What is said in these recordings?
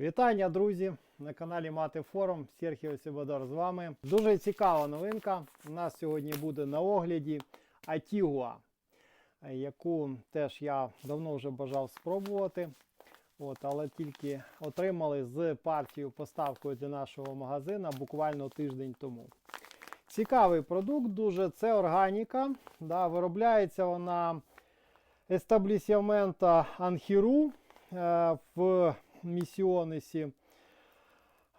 Вітання, друзі! На каналі Мати Форум. Серхіо Сібадар з вами. Дуже цікава новинка. У нас сьогодні буде на огляді Атігуа, яку теж я давно вже бажав спробувати. От, але тільки отримали з партією поставкою для нашого магазина буквально тиждень тому. Цікавий продукт, дуже це органіка. Да, виробляється вона естаблісімента Анхіру е, в Місіонесі.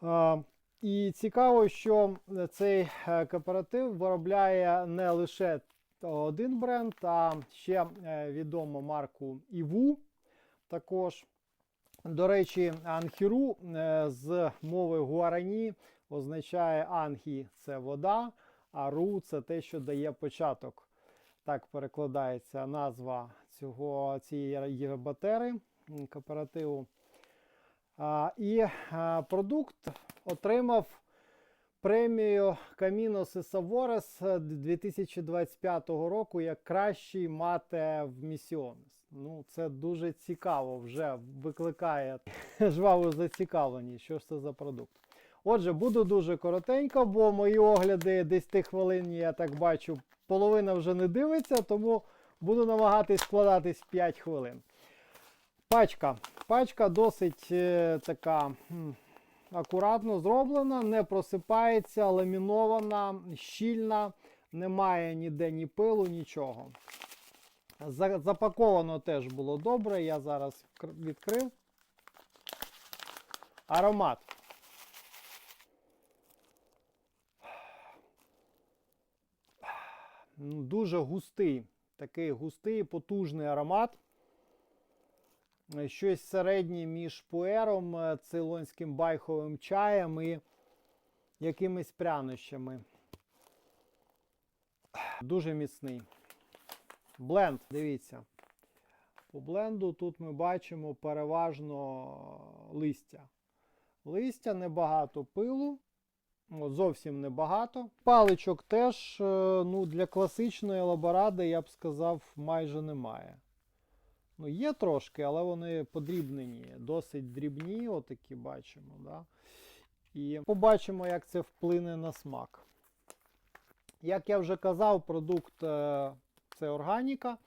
Е, І цікаво, що цей е, кооператив виробляє не лише один бренд, а ще е, відому марку Іву. Також, до речі, Анхіру е, з мови гуарані означає Анхі це вода, а ру це те, що дає початок. Так перекладається назва цього, цієї батери кооперативу. І продукт отримав премію Camino Sesavores 2025 року як кращий мате в Місіонес. Ну, це дуже цікаво, вже викликає жваву зацікавленість, що ж це за продукт. Отже, буду дуже коротенько, бо мої огляди 10 хвилин, я так бачу, половина вже не дивиться, тому буду намагатись вкладатись в 5 хвилин. Пачка. Пачка досить е, така акуратно зроблена, не просипається, ламінована, щільна, немає ніде ні пилу, нічого. За- Запаковано теж було добре. Я зараз відкрив. Аромат. Дуже густий, такий густий, потужний аромат. Е, Щось середнє між пуером, е, цейлонським байховим чаєм і якимись прянощами. Дуже міцний. Бленд, дивіться. По бленду тут ми бачимо переважно листя. Листя небагато пилу. От, зовсім небагато. Паличок теж е, ну, для класичної лаборади, я б сказав, майже немає. Ну, є трошки, але вони подрібнені, досить дрібні, отакі бачимо. Да? І побачимо, як це вплине на смак. Як я вже казав, продукт е, це органіка,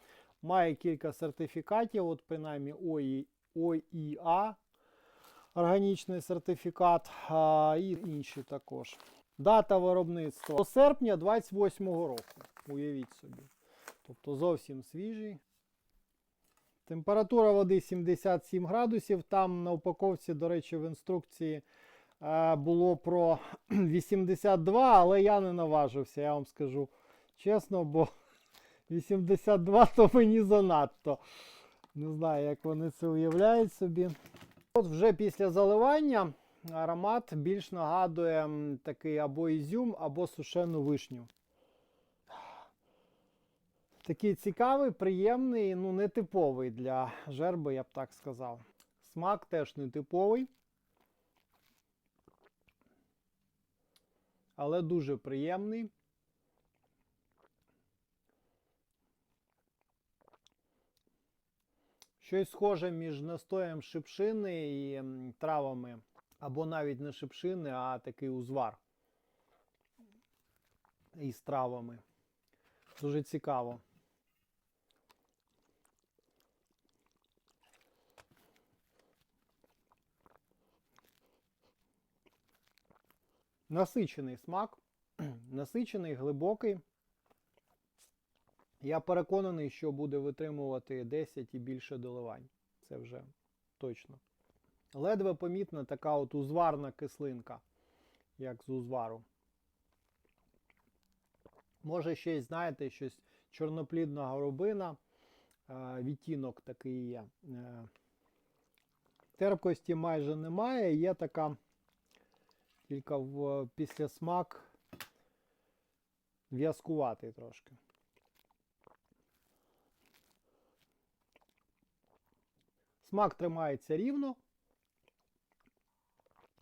має кілька сертифікатів, от принаймні ОІ, ОІА, органічний сертифікат, а, і інші також. Дата виробництва до серпня 28-го року. Уявіть собі. Тобто зовсім свіжий. Температура води 77 градусів. Там на упаковці, до речі, в інструкції е, було про 82, але я не наважився, я вам скажу чесно, бо 82 то мені занадто. Не знаю, як вони це уявляють собі. От вже після заливання аромат більш нагадує такий або ізюм, або сушену вишню. Такий цікавий, приємний, ну нетиповий для жерби, я б так сказав. Смак теж нетиповий. Але дуже приємний. Щось схоже між настоєм шипшини і травами. Або навіть не шипшини, а такий узвар із травами. Дуже цікаво. Насичений смак, насичений, глибокий. Я переконаний, що буде витримувати 10 і більше доливань. Це вже точно. Ледве помітна така от узварна кислинка, як з узвару. Може, ще й знаєте, щось чорноплідна горобина, е, відтінок такий є. Е, Терпкості майже немає, є така тільки в післясмак в'язкуватий трошки. Смак тримається рівно.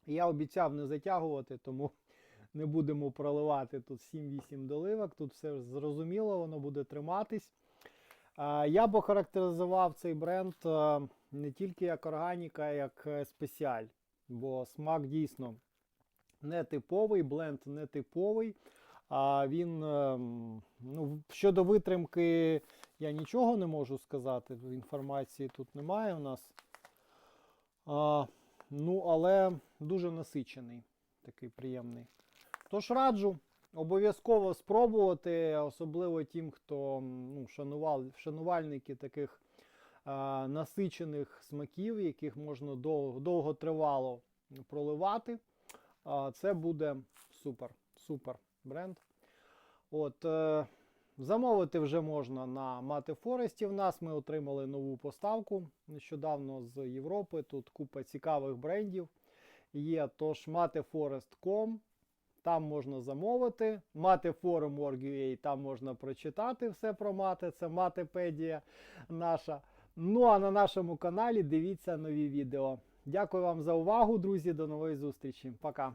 Я обіцяв не затягувати, тому не будемо проливати тут 7-8 доливок. Тут все зрозуміло, воно буде триматись. Я б охарактеризував цей бренд е, не тільки як органіка, а як е, спеціаль. бо смак дійсно нетиповий, бленд нетиповий. А він ем, ну, щодо витримки я нічого не можу сказати. Інформації тут немає у нас. А, ну, але дуже насичений, такий приємний. Тож раджу обов'язково спробувати, особливо тим, хто ну, шанувал, шанувальники таких а, насичених смаків, яких можна довго, довготривало проливати. Це буде супер, супер бренд. От, е, замовити вже можна на Мати Форесті. В нас ми отримали нову поставку нещодавно з Європи. Тут купа цікавих брендів є. Тож mateforest.com, там можна замовити. Mateforum.org.ua, там можна прочитати все про мати. Це матепедія наша. Ну а на нашому каналі дивіться нові відео. Дякую вам за увагу, друзі. До нової зустрічі. Пока.